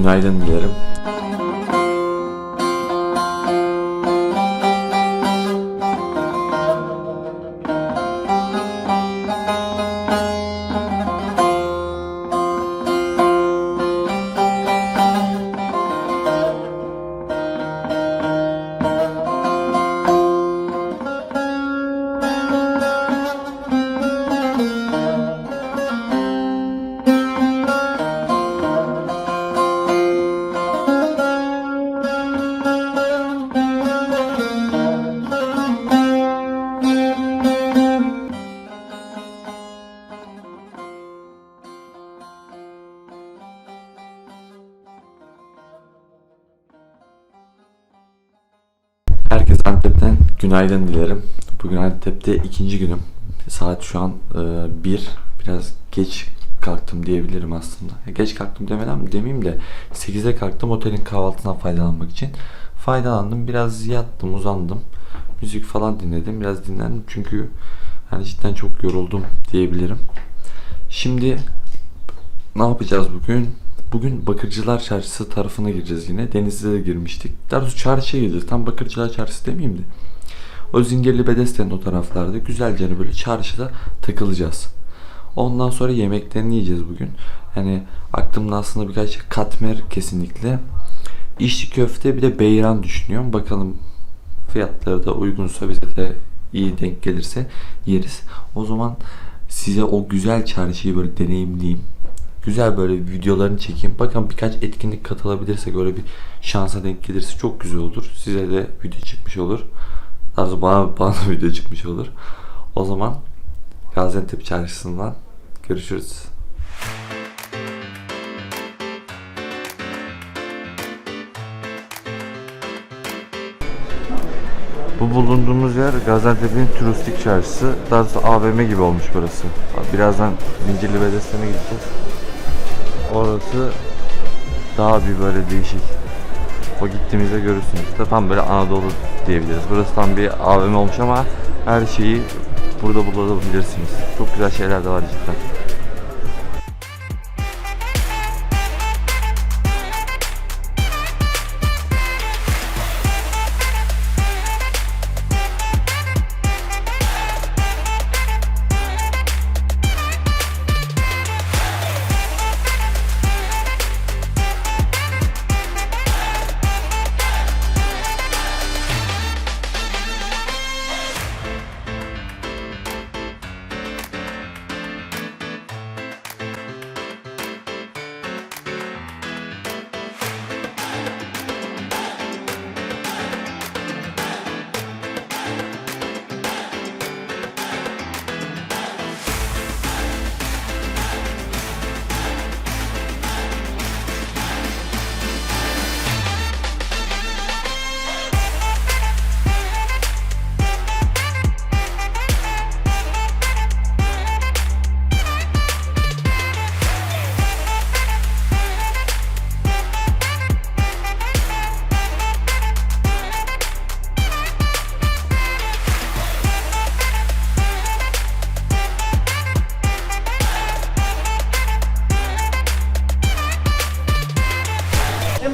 günaydın dilerim. Antep'ten günaydın dilerim. Bugün Antep'te ikinci günüm. Saat şu an 1. Biraz geç kalktım diyebilirim aslında. Ya Geç kalktım demeden demeyeyim de 8'de kalktım otelin kahvaltısından faydalanmak için. Faydalandım. Biraz yattım, uzandım. Müzik falan dinledim. Biraz dinlendim çünkü hani cidden çok yoruldum diyebilirim. Şimdi ne yapacağız bugün? Bugün Bakırcılar Çarşısı tarafına gireceğiz yine. Denizli'de de girmiştik. Daha doğrusu çarşıya gireceğiz. Tam Bakırcılar Çarşısı demeyeyim de. O Zingirli Bedesten'in o taraflarda güzelce hani böyle çarşıda takılacağız. Ondan sonra yemeklerini yiyeceğiz bugün. Hani aklımda aslında birkaç katmer kesinlikle. İçli köfte bir de beyran düşünüyorum. Bakalım fiyatları da uygunsa bize de iyi denk gelirse yeriz. O zaman size o güzel çarşıyı böyle deneyimleyeyim. Güzel böyle videolarını çekeyim. Bakın birkaç etkinlik katılabilirsek öyle bir şansa denk gelirse çok güzel olur. Size de video çıkmış olur. Daha bana, bana da video çıkmış olur. O zaman Gaziantep çarşısından görüşürüz. Bu bulunduğumuz yer Gaziantep'in turistik çarşısı. Daha doğrusu AVM gibi olmuş burası. Birazdan Zincirli Bedesten'e gideceğiz. Orası daha bir böyle değişik. O gittiğimizde görürsünüz. İşte tam böyle Anadolu diyebiliriz. Burası tam bir AVM olmuş ama her şeyi burada bulabilirsiniz. Çok güzel şeyler de var cidden.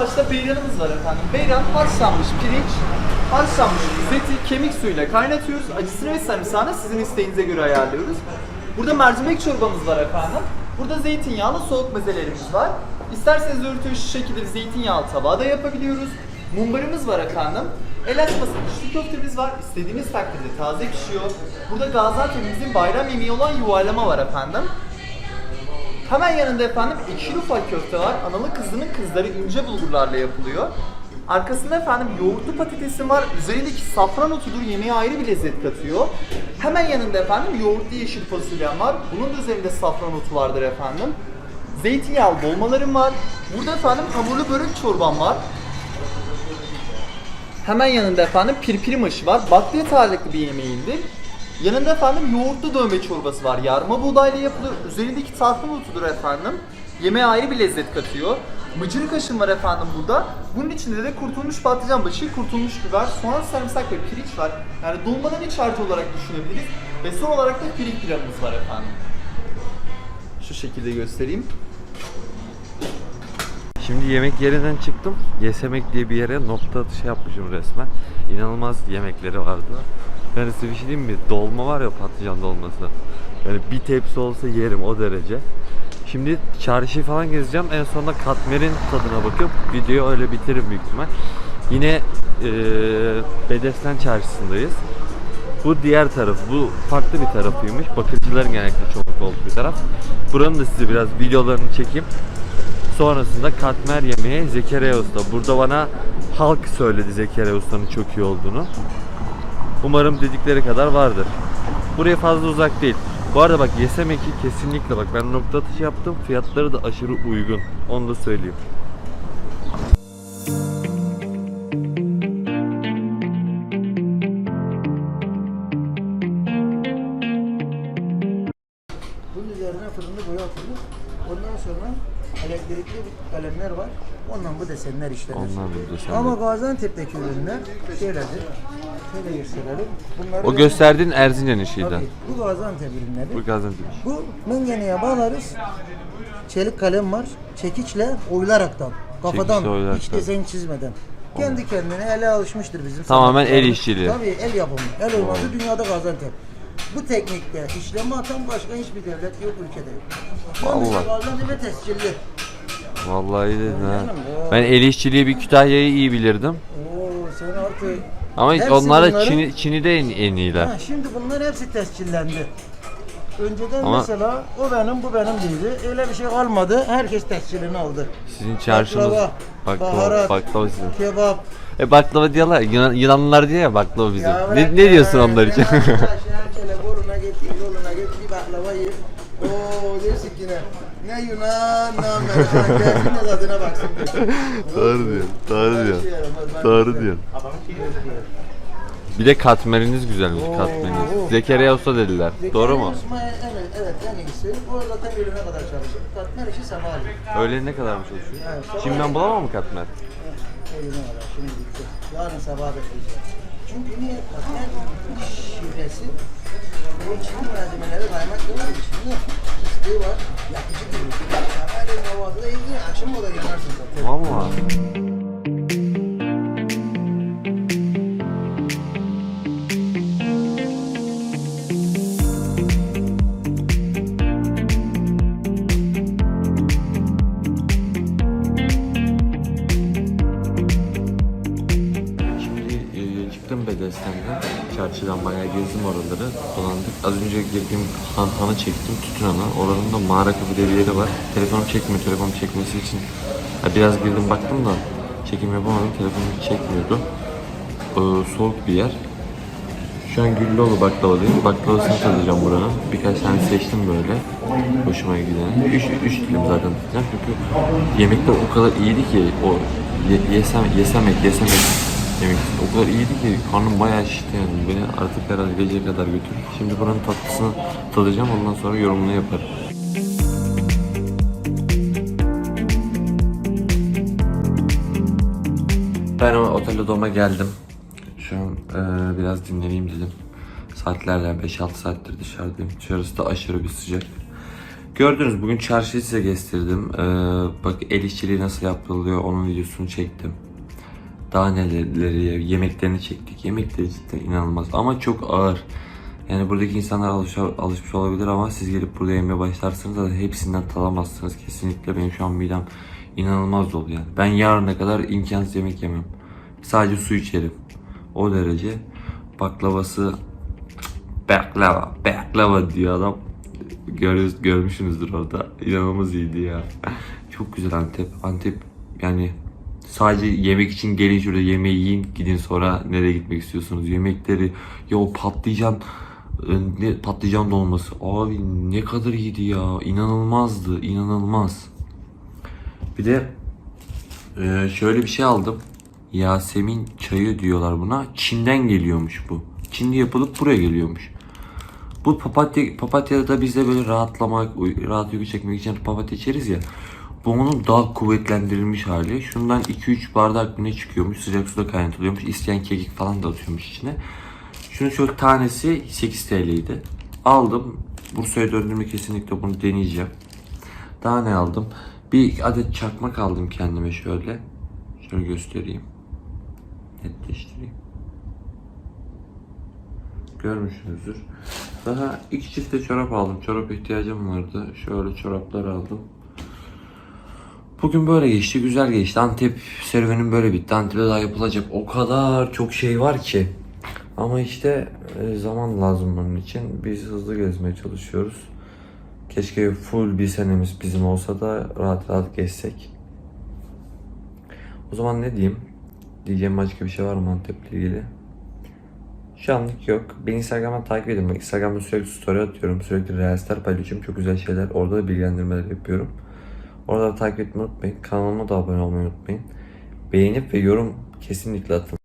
Başta beyranımız var efendim. Beyran haşlanmış pirinç, haşlanmış zeti kemik suyuyla kaynatıyoruz. Acısını ve sarımsağını sizin isteğinize göre ayarlıyoruz. Burada mercimek çorbamız var efendim. Burada zeytinyağlı soğuk mezelerimiz var. İsterseniz örtüyü şu şekilde bir zeytinyağlı tabağı da yapabiliyoruz. Mumbarımız var efendim. El açması içli köftemiz var. İstediğiniz takdirde taze pişiyor. Burada Gaziantep'imizin bayram yemeği olan yuvarlama var efendim. Hemen yanında efendim ekşi ufak köfte var. Analı kızının kızları ince bulgurlarla yapılıyor. Arkasında efendim yoğurtlu patatesim var. Üzerindeki safran otudur yemeğe ayrı bir lezzet katıyor. Hemen yanında efendim yoğurtlu yeşil fasulyem var. Bunun da üzerinde safran otu vardır efendim. Zeytinyağlı dolmalarım var. Burada efendim hamurlu börek çorbam var. Hemen yanında efendim pirpiri maşı var. Bakliyat ağırlıklı bir yemeğindir. Yanında efendim yoğurtlu dövme çorbası var. Yarma buğdayla yapılıyor. Üzerindeki safran otudur efendim. Yemeğe ayrı bir lezzet katıyor. Mıcırık aşım var efendim burada. Bunun içinde de kurtulmuş patlıcan başı, kurtulmuş biber, soğan, sarımsak ve pirinç var. Yani dolmadan iç harcı olarak düşünebiliriz. Ve son olarak da pirinç pilavımız var efendim. Şu şekilde göstereyim. Şimdi yemek yerinden çıktım. Yesemek diye bir yere nokta atışı yapmışım resmen. İnanılmaz yemekleri vardı. Yani size bir şey diyeyim mi? Dolma var ya patlıcan dolması. Yani bir tepsi olsa yerim o derece. Şimdi çarşı falan gezeceğim. En sonunda katmerin tadına bakıp videoyu öyle bitiririm büyük ihtimal. Yine eee Bedesten çarşısındayız. Bu diğer taraf, bu farklı bir tarafıymış. Bakırcıların genellikle çoğunlukla olduğu bir taraf. Buranın da size biraz videolarını çekeyim. Sonrasında katmer yemeği Zekeriya Usta. Burada bana halk söyledi Zekeriya Usta'nın çok iyi olduğunu. Umarım dedikleri kadar vardır. Buraya fazla uzak değil. Bu arada bak Yesemek'i kesinlikle bak ben nokta atışı yaptım. Fiyatları da aşırı uygun. Onu da söyleyeyim. Bunun üzerine fırında boya atılır. Ondan sonra elektrikli kalemler var. Ondan bu desenler işlenir. Ondan bu desenler. Ama Gaziantep'teki ürünler şöyledir. Şöyle gösterelim. Bunları O gösterdiğin Erzincan işiydi. Tabii, bu Gaziantep ürünleri. Bu Gaziantep. Bu mengeneye bağlarız. Çelik kalem var. Çekiçle oylaraktan. Kafadan Çekiçle hiç desen çizmeden. Kendi kendine ele alışmıştır bizim. Tamamen el işçiliği. Tabii el yapımı. El olmadı dünyada Gaziantep. Bu teknikte işlemi atan başka hiçbir devlet yok ülkede. Vallahi. Gaziantep'e tescilli. Vallahi dedin ha. Canım ya. Ben el işçiliği bir Kütahya'yı iyi bilirdim. Oo sen artık... Ama Hepsi onlar da bunların- Çin'i, Çin'i de en, en iyiler. Ha, şimdi bunlar hepsi tescillendi. Önceden Ama- mesela o benim bu benim değildi. Öyle bir şey kalmadı. Herkes tescilini aldı. Sizin çarşınız Baklava, baklava, baharat, baklava sizin. Kebap. E baklava diyorlar. Yunan, Yunanlılar diyor ya baklava bizim. Ya Ne, bırak ne ya, diyorsun onlar için? arkadaş Yunan, ne Amerikan, gelsin de tadına baksın. Doğru diyor. Doğru Her diyor. şey Doğru bilmem. diyor. Bir de katmeriniz güzelmiş Oo. katmeriniz. Zekeriya Usta dediler. Doğru mu? Evet, evet en iyisi. O zaten öğlene kadar çalışır. Katmer işi sabahleyin. Öğlen ne kadar mı çalışıyor? Evet, sabah- Şimdi ben bulamam mı katmer? Öğlene kadar şimdi bitti. Yarın sabah bekleyeceğiz. Çünkü niye? Katmer şifresi bu içinde malzemeleri kaymak yok. İçinde fıstığı var, yakıcı gibi. Sabahleyin kahvaltıda iyi, akşam o da yanarsın zaten. Valla. Önce girdiğim han hanı çektim. Tütün hanı. Oranın da mağara kapı diye bir yeri var. Telefonum çekmiyor. Telefonum çekmesi için ya biraz girdim baktım da çekim yapamadım. Telefonum çekmiyordu. Ee, soğuk bir yer. Şu an Güllüoğlu baklavadayım. Baklavasını tadacağım buranın. Birkaç tane seçtim böyle. Hoşuma giden. Üç, üç dilim zaten tutacağım. Çünkü yemekler o kadar iyiydi ki o ye, yesem, yesemek, yesemek yemek o kadar iyiydi ki karnım bayağı şişti yani. Beni artık herhalde geceye kadar götürür. Şimdi buranın tatlısını tadacağım. Ondan sonra yorumunu yaparım. Ben otel odama geldim. Şu an eee, biraz dinleneyim dedim. Saatlerden 5-6 saattir dışarıdayım. Dışarısı da aşırı bir sıcak. Gördünüz bugün çarşıyı size gösterdim. Eee, bak el işçiliği nasıl yapılıyor onun videosunu çektim. Daha neleri, yemeklerini çektik. Yemekleri cidden inanılmaz ama çok ağır. Yani buradaki insanlar alış, alışmış olabilir ama siz gelip burada yemeye başlarsanız da hepsinden talamazsınız. Kesinlikle benim şu an midem inanılmaz dolu yani. Ben yarına kadar imkansız yemek yemem. Sadece su içerim. O derece. Baklavası baklava, baklava diyor adam. Görüyoruz, görmüşsünüzdür orada. İnanılmaz iyiydi ya. Çok güzel Antep. Antep yani sadece yemek için gelin şurada yemeği yiyin gidin sonra nereye gitmek istiyorsunuz? Yemekleri ya o patlıcan e, ne patlıcan dolması. Abi ne kadar iyiydi ya. İnanılmazdı inanılmaz. Bir de e, şöyle bir şey aldım. Yasemin çayı diyorlar buna. Çin'den geliyormuş bu. Çin'de yapılıp buraya geliyormuş. Bu papatya, papatyada da bizde böyle rahatlamak, rahat uyku çekmek için papatya içeriz ya. Bu onun daha kuvvetlendirilmiş hali. Şundan 2-3 bardak ne çıkıyormuş. Sıcak suda kaynatılıyormuş. İsteyen kekik falan da atıyormuş içine. Şunun şöyle tanesi 8 TL'ydi. Aldım. Bursa'ya döndüğümde kesinlikle bunu deneyeceğim. Daha ne aldım? Bir adet çakmak aldım kendime şöyle. Şöyle göstereyim. Netleştireyim. Görmüşsünüzdür. Daha iki çift de çorap aldım. Çorap ihtiyacım vardı. Şöyle çoraplar aldım. Bugün böyle geçti, güzel geçti. Antep serüvenim böyle bitti. Antep'te daha yapılacak o kadar çok şey var ki. Ama işte e, zaman lazım bunun için. Biz hızlı gezmeye çalışıyoruz. Keşke full bir senemiz bizim olsa da rahat rahat gezsek. O zaman ne diyeyim? Diyeceğim başka bir şey var mı Antep'le ilgili? Şu anlık yok. Beni Instagram'dan takip edin. Instagram'da sürekli story atıyorum. Sürekli reelsler paylaşıyorum. Çok güzel şeyler. Orada da bilgilendirmeler yapıyorum. Orada da takip etmeyi unutmayın. Kanalıma da abone olmayı unutmayın. Beğenip ve yorum kesinlikle atın.